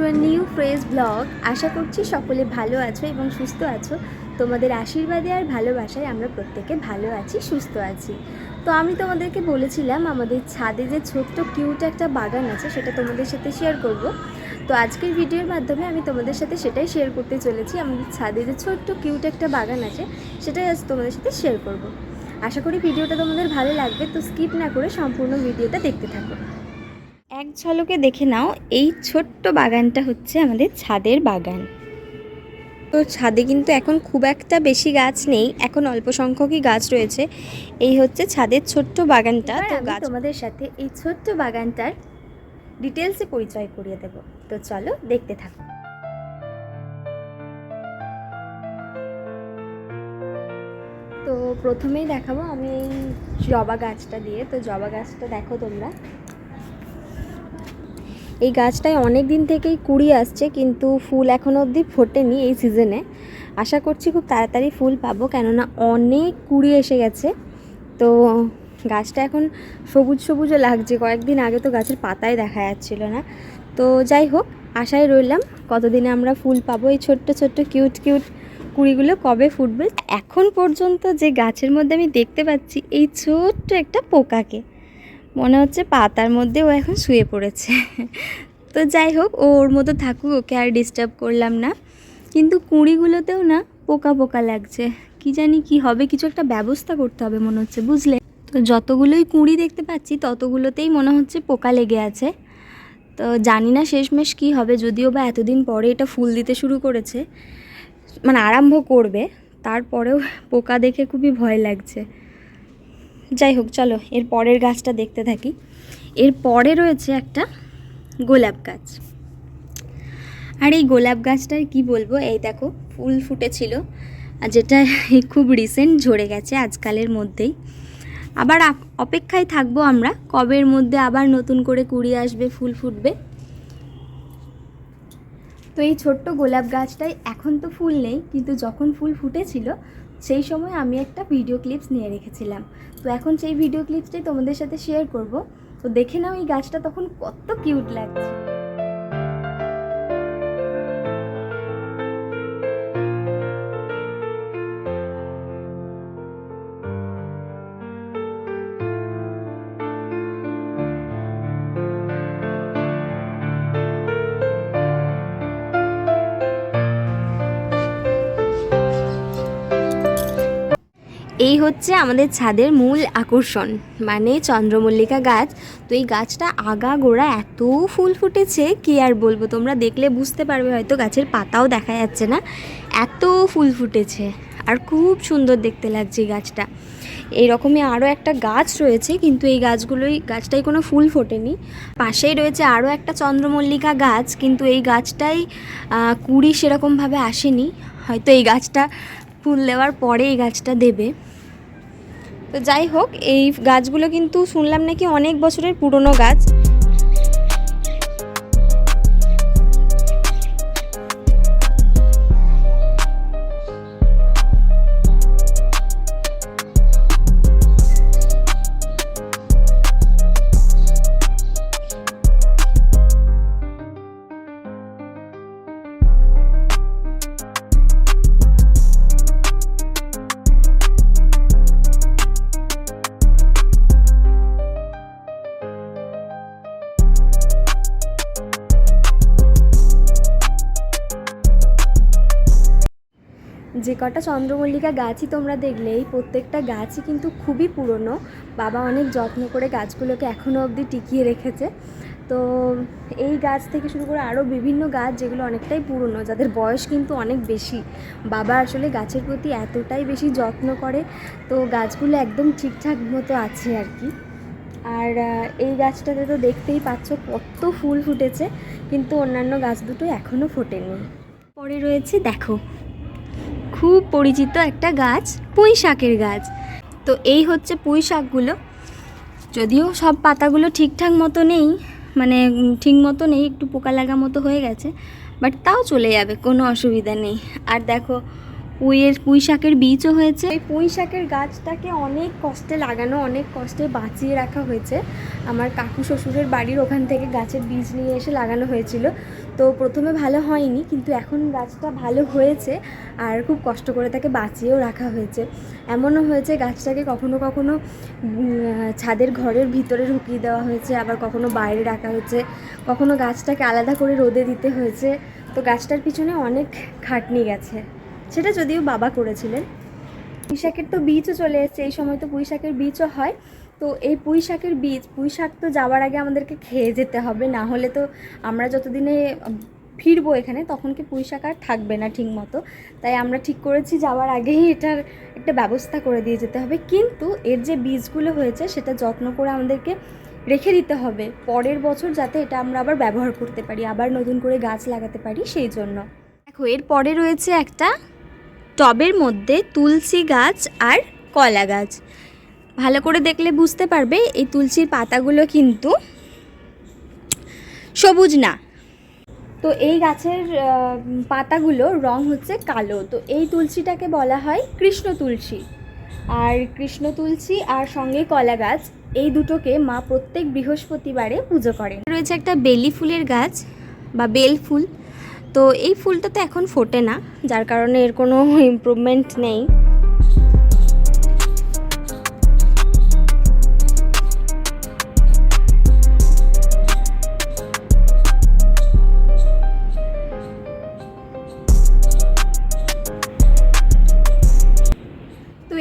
To a new fresh blog আশা করছি সকলে ভালো আছো এবং সুস্থ আছো। তোমাদের আশীর্বাদে আর ভালোবাসায় আমরা প্রত্যেকে ভালো আছি, সুস্থ আছি। তো আমি তোমাদেরকে বলেছিলাম, আমাদের ছাদে যে ছোট্ট কিউট একটা বাগান আছে, সেটা তোমাদের সাথে শেয়ার করব। তো আজকের ভিডিওর মাধ্যমে আমি তোমাদের সাথে সেটাই শেয়ার করতে চলেছি। আমাদের ছাদে যে ছোট্ট কিউট একটা বাগান আছে, সেটাই আজ তোমাদের সাথে শেয়ার করব। আশা করি ভিডিওটা তোমাদের ভালো লাগবে, তো স্কিপ না করে সম্পূর্ণ ভিডিওটা দেখতে থাকো। এক ঝলকে দেখে নাও এই ছোট্ট বাগানটা হচ্ছে আমাদের ছাদের বাগান। তো ছাদে কিন্তু এখন খুব একটা বেশি গাছ নেই এখন অল্প সংখ্যকই গাছ রয়েছে। এই হচ্ছে ছাদের ছোট্ট বাগানটা। তো গাছ তোমাদের সাথে এই ছোট্ট বাগানটার ডিটেলসে পরিচয় করিয়ে দেব। তো চলো দেখতে থাকো। তো প্রথমেই দেখাবো আমি এই জবা গাছটা দিয়ে। তো জবা গাছটা দেখো তোমরা। এই গাছটায় অনেক দিন থেকেই কুড়ি আসছে, কিন্তু ফুল এখনও অবধি ফোটেনি এই সিজনে। আশা করছি খুব তাড়াতাড়ি ফুল পাবো, কেননা অনেক কুড়ি এসে গেছে। তো গাছটা এখন সবুজ সবুজও লাগছে, কয়েকদিন আগে তো গাছের পাতায় দেখা যাচ্ছিল না। তো যাই হোক, আশায় রইলাম কতদিনে আমরা ফুল পাবো এই ছোট্ট ছোট্ট কিউট কিউট কুড়িগুলো কবে ফুটবে। এখন পর্যন্ত যে গাছের মধ্যে আমি দেখতে পাচ্ছি, এই ছোট্ট একটা পোকাকে। মনে হচ্ছে পাতার মধ্যে ও এখন শুয়ে পড়েছে। তো যাই হোক, ও ওর মতো থাকুক, ওকে আর ডিস্টার্ব করলাম না। কিন্তু কুঁড়িগুলোতেও না পোকা পোকা লাগছে। কি জানি কি হবে, কিছু একটা ব্যবস্থা করতে হবে মনে হচ্ছে, বুঝলে? তো যতগুলোই কুঁড়ি দেখতে পাচ্ছি, ততগুলোতেই মনে হচ্ছে পোকা লেগে আছে। তো জানি না শেষমেশ কী হবে, যদিও বা এতদিন পরে এটা ফুল দিতে শুরু করেছে মানে আরম্ভ করবে, তারপরেও পোকা দেখে খুবই ভয় লাগছে। যাই হোক, চলো, এর পরের গাছটা দেখতে থাকি। এর পরে রয়েছে একটা গোলাপ গাছ। আর এই গোলাপ গাছটার কি বলব, এই দেখো, ফুল ফুটেছিল যেটা খুব রিসেন্ট ঝরে গেছে আজকালের মধ্যেই। আবার অপেক্ষায় থাকব আমরা, কবের মধ্যে আবার নতুন করে কুড়ি আসবে, ফুল ফুটবে। তো এই ছোট্ট গোলাপ গাছটায় এখন তো ফুল নেই, কিন্তু যখন ফুল ফুটেছিল সেই সময় আমি একটা ভিডিও ক্লিপস নিয়ে রেখেছিলাম। তো এখন সেই ভিডিও ক্লিপসটাই তোমাদের সাথে শেয়ার করব। তো দেখে নাও এই গাছটা তখন কত কিউট লাগছে। এই হচ্ছে আমাদের ছাদের মূল আকর্ষণ মানে চন্দ্রমল্লিকা গাছ। তো এই গাছটা আগা গোড়া এত ফুল ফুটেছে, কি আর বলব? তোমরা দেখলে বুঝতে পারবে হয়তো গাছের পাতাও দেখা যাচ্ছে না। এত ফুল ফুটেছে, আর খুব সুন্দর দেখতে লাগছে এই গাছটা। এইরকমই আরও একটা গাছ রয়েছে, কিন্তু এই গাছগুলোই গাছটাই কোনো ফুল ফোটেনি। পাশেই রয়েছে আরও একটা চন্দ্রমল্লিকা গাছ, কিন্তু এই গাছটাই কুড়ি সেরকমভাবে আসেনি। হয়তো এই গাছটা ফুল দেওয়ার পরে এই গাছটা দেবে। তো যাই হোক এই গাছগুলো কিন্তু শুনলাম নাকি অনেক বছরের পুরনো গাছ। যে কটা চন্দ্রমল্লিকা গাছই তোমরা দেখলে, এই প্রত্যেকটা গাছই কিন্তু খুবই পুরনো। বাবা অনেক যত্ন করে গাছগুলোকে এখনও অবধি টিকিয়ে রেখেছে। তো এই গাছ থেকে শুরু করে আরও বিভিন্ন গাছ যেগুলো অনেকটাই পুরনো, যাদের বয়স কিন্তু অনেক বেশি। বাবা আসলে গাছের প্রতি এতটাই বেশি যত্ন করে, তো গাছগুলো একদম ঠিকঠাক মতো আছে আর কি। আর এই গাছটাতে তো দেখতেই পাচ্ছ কত ফুল ফুটেছে, কিন্তু অন্যান্য গাছ দুটো এখনও ফোটেনি। পরে রয়েছে, দেখো। খুব পরিচিত একটা গাছ, পুঁই শাকের গাছ। তো এই হচ্ছে পুঁই শাকগুলো। যদিও সব পাতাগুলো ঠিকঠাক মতো নেই মানে ঠিক মতো নেই, একটু পোকা লাগা মতো হয়ে গেছে, বাট তাও চলে যাবে, কোনো অসুবিধা নেই। আর দেখো পুঁইয়ের পুঁই শাকের বীজও হয়েছে। এই পুঁই শাকের গাছটাকে অনেক কষ্টে লাগানো, অনেক কষ্টে বাঁচিয়ে রাখা হয়েছে। আমার কাকু শ্বশুরের বাড়ির ওখান থেকে গাছের বীজ নিয়ে এসে লাগানো হয়েছিল। তো প্রথমে ভালো হয়নি, কিন্তু এখন গাছটা ভালো হয়েছে আর খুব কষ্ট করে তাকে বাঁচিয়েও রাখা হয়েছে। এমনও হয়েছে গাছটাকে কখনো কখনো ছাদের ঘরের ভিতরে ঢুকিয়ে দেওয়া হয়েছে, আবার কখনো বাইরে রাখা হয়েছে। কখনো গাছটাকে আলাদা করে রোদে দিতে হয়েছে। তো গাছটার পিছনে অনেক খাটনি গেছে। সেটা যদিও বাবা করেছিলেন। পুঁই শাকের তো বীজও চলে এসেছে, এই সময় তো পুঁই শাকের বীজও হয়। তো এই পুঁই শাকের বীজ পুঁই শাক তো যাওয়ার আগে আমাদেরকে খেয়ে যেতে হবে, না হলে তো আমরা যতদিনে ফিরবো এখানে, তখন কি পুঁই শাক আর থাকবে না ঠিক মতো তাই আমরা ঠিক করেছি, যাওয়ার আগেই এটার একটা ব্যবস্থা করে দিয়ে যেতে হবে। কিন্তু এর যে বীজগুলো হয়েছে, সেটা যত্ন করে আমাদেরকে রেখে দিতে হবে। পরের বছর যাতে এটা আমরা আবার ব্যবহার করতে পারি, আবার নতুন করে গাছ লাগাতে পারি, সেই জন্য। দেখো, এর পরে রয়েছে একটা টবের মধ্যে তুলসী গাছ আর কলা গাছ। ভালো করে দেখলে বুঝতে পারবে, এই তুলসীর পাতাগুলো কিন্তু সবুজ না। তো এই গাছের পাতাগুলো রং হচ্ছে কালো। তো এই তুলসীটাকে বলা হয় কৃষ্ণ তুলসী। আর কৃষ্ণ তুলসী আর সঙ্গে কলা গাছ, এই দুটোকে মা প্রত্যেক বৃহস্পতিবারে পুজো করেন। রয়েছে একটা বেলি ফুলের গাছ বা বেল ফুল। তো এই ফুলটা তো এখন ফোটে না যার কারণে এর কোনো ইমপ্রুভমেন্ট নেই।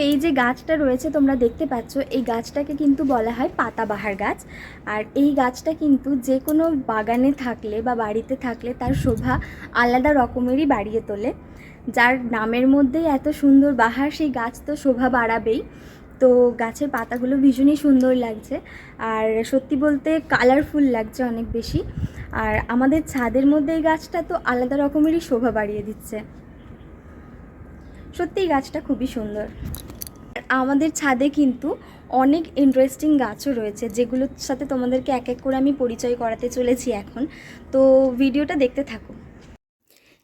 এই যে গাছটা রয়েছে তোমরা দেখতে পাচ্ছ, এই গাছটাকে কিন্তু বলা হয় পাতাবাহার গাছ। আর এই গাছটা কিন্তু যে কোনো বাগানে থাকলে বা বাড়িতে থাকলে তার শোভা আলাদা রকমেরই বাড়িয়ে তোলে। যার নামের মধ্যেই এত সুন্দর বাহার, সেই গাছ তো শোভা বাড়াবেই। তো গাছের পাতাগুলো ভীষণই সুন্দর লাগছে। আর সত্যি বলতে কালারফুল লাগছে অনেক বেশি। আর আমাদের ছাদের মধ্যে এই গাছটা তো আলাদা রকমেরই শোভা বাড়িয়ে দিচ্ছে। সত্যিই গাছটা খুবই সুন্দর। আমাদের ছাদে কিন্তু অনেক ইন্টারেস্টিং গাছও রয়েছে, যেগুলোর সাথে তোমাদেরকে এক এক করে আমি পরিচয় করাতে চলেছি এখন। তো ভিডিওটা দেখতে থাকো।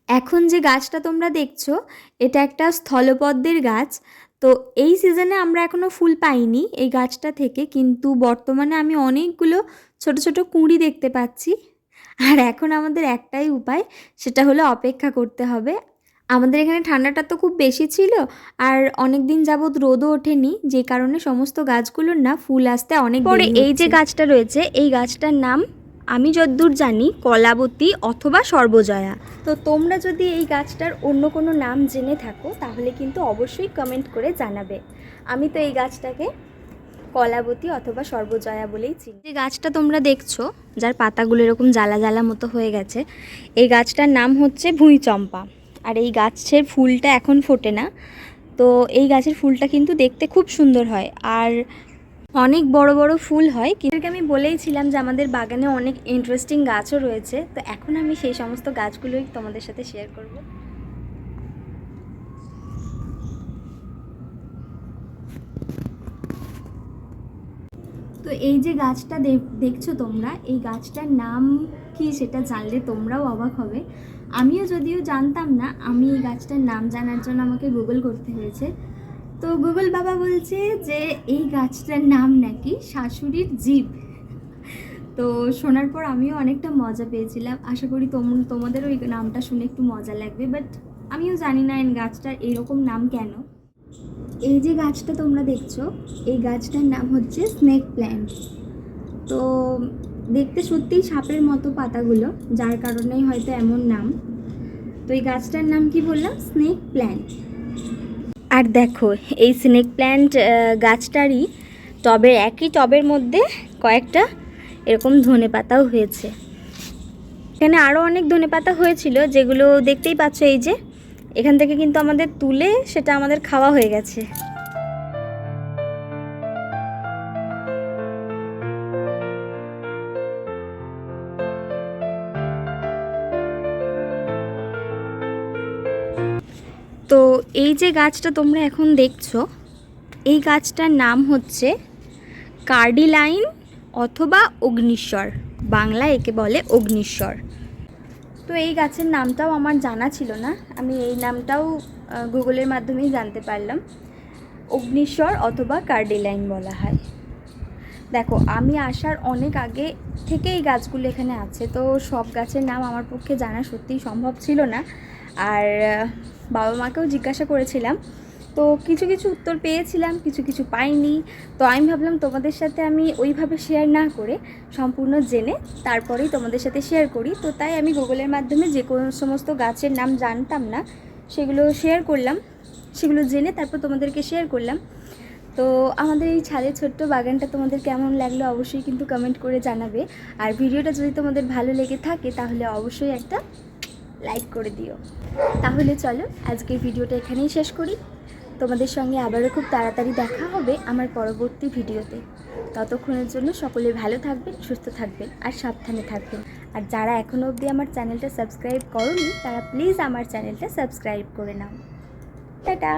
এখন যে গাছটা তোমরা দেখছ, এটা একটা স্থলপদ্মের গাছ। তো এই সিজনে আমরা এখনও ফুল পাইনি এই গাছটা থেকে, কিন্তু বর্তমানে আমি অনেকগুলো ছোট ছোট কুঁড়ি দেখতে পাচ্ছি। আর এখন আমাদের একটাই উপায়, সেটা হলো অপেক্ষা করতে হবে। আমাদের এখানে ঠান্ডাটা তো খুব বেশি ছিল আর অনেক দিন যাবৎ রোদও ওঠেনি যে কারণে সমস্ত গাছগুলোর না ফুল আসতে অনেক পরে এই যে গাছটা রয়েছে এই গাছটার নাম আমি যদ্দূর জানি কলাবতী অথবা সর্বজয়া। তো তোমরা যদি এই গাছটার অন্য কোনো নাম জেনে থাকো তাহলে কিন্তু অবশ্যই কমেন্ট করে জানাবে। আমি তো এই গাছটাকে কলাবতী অথবা সর্বজয়া বলেই চিনি। যে গাছটা তোমরা দেখছ যার পাতাগুলো এরকম জ্বালা জ্বালা মতো হয়ে গেছে এই গাছটার নাম হচ্ছে ভুঁইচম্পা। আর এই গাছের ফুলটা এখন ফোটে না। তো এই গাছের ফুলটা কিন্তু দেখতে খুব সুন্দর হয়। আর অনেক বড় বড় ফুল হয়। কিন্তু আমি বলেইছিলাম যে আমাদের বাগানে অনেক ইন্টারেস্টিং গাছও রয়েছে। তো এখন আমি সেই সমস্ত গাছগুলোই তোমাদের সাথে শেয়ার করব। তো এই যে গাছটা দেখছ তোমরা? এই গাছটার নাম কি সেটা জানলে তোমরাও অবাক হবে। আমিও যদিও জানতাম না, আমি এই গাছটার নাম জানার জন্য আমাকে গুগল করতে হয়েছে। তো গুগল বাবা বলছে যে, এই গাছটার নাম নাকি শাশুড়ির জীব। তো শোনার পর আমিও অনেকটা মজা পেয়েছিলাম। আশা করি তোম, তোমাদেরও এই নামটা শুনে একটু মজা লাগবে বাট আমিও জানি না এই গাছটার এরকম নাম কেন। এই যে গাছটা তোমরা দেখছ, এই গাছটার নাম হচ্ছে স্নেক প্ল্যান্ট তো দেখতে সত্যিই সাপের মতো পাতাগুলো, যার কারণেই হয়তো এমন নাম। তো এই গাছটার নাম কি বললাম? স্নেক প্ল্যান্ট আর দেখো, এই স্নেক প্ল্যান্ট গাছটারই টবের, একই টবের মধ্যে কয়েকটা এরকম ধনে পাতাও হয়েছে। এখানে আরও অনেক ধনে পাতা হয়েছিল, যেগুলো দেখতেই পাচ্ছ এই যে, এখান থেকে কিন্তু আমাদের তুলে সেটা আমাদের খাওয়া হয়ে গেছে। তো এই যে গাছটা তোমরা এখন দেখছ, এই গাছটার নাম হচ্ছে কার্ডিলাইন অথবা অগ্নিশ্বর। বাংলা একে বলে অগ্নিশ্বর। তো এই গাছের নামটাও আমার জানা ছিল না। আমি এই নামটাও গুগলের মাধ্যমেই জানতে পারলাম। অগ্নিস্বর অথবা কার্ডিলাইন বলা হয়। দেখো, আমি আসার অনেক আগে থেকে এই গাছগুলো এখানে আছে। তো সব গাছের নাম আমার পক্ষে জানা সত্যিই সম্ভব ছিল না। আর বাবা মাকেও জিজ্ঞাসা করেছিলাম। তো কিছু কিছু উত্তর পেয়েছিলাম, কিছু কিছু পাইনি। তো আমি ভাবলাম তোমাদের সাথে আমি ওইভাবে শেয়ার না করে সম্পূর্ণ জেনে তারপরেই তোমাদের সাথে শেয়ার করি। তো তাই আমি গুগলের মাধ্যমে যে কোনো সমস্ত গাছের নাম জানতাম না, সেগুলো শেয়ার করলাম। সেগুলো জেনে তারপর তোমাদেরকে শেয়ার করলাম। তো আমাদের এই ছাদের ছোট্ট বাগানটা তোমাদের কেমন লাগল অবশ্যই কিন্তু কমেন্ট করে জানাবে। আর ভিডিওটা যদি তোমাদের ভালো লেগে থাকে তাহলে অবশ্যই একটা লাইক করে দিও। তাহলে চলো, আজকের ভিডিওটা এখানেই শেষ করি। তোমাদের সঙ্গে আবারও খুব তাড়াতাড়ি দেখা হবে আমার পরবর্তী ভিডিওতে। ততক্ষণের জন্য সকলে ভালো থাকবেন, সুস্থ থাকবেন আর সাবধানে থাকবেন। আর যারা এখনও অবধি আমার চ্যানেলটা সাবস্ক্রাইব করনি, তারা প্লিজ আমার চ্যানেলটা সাবস্ক্রাইব করে নাও। টাটা!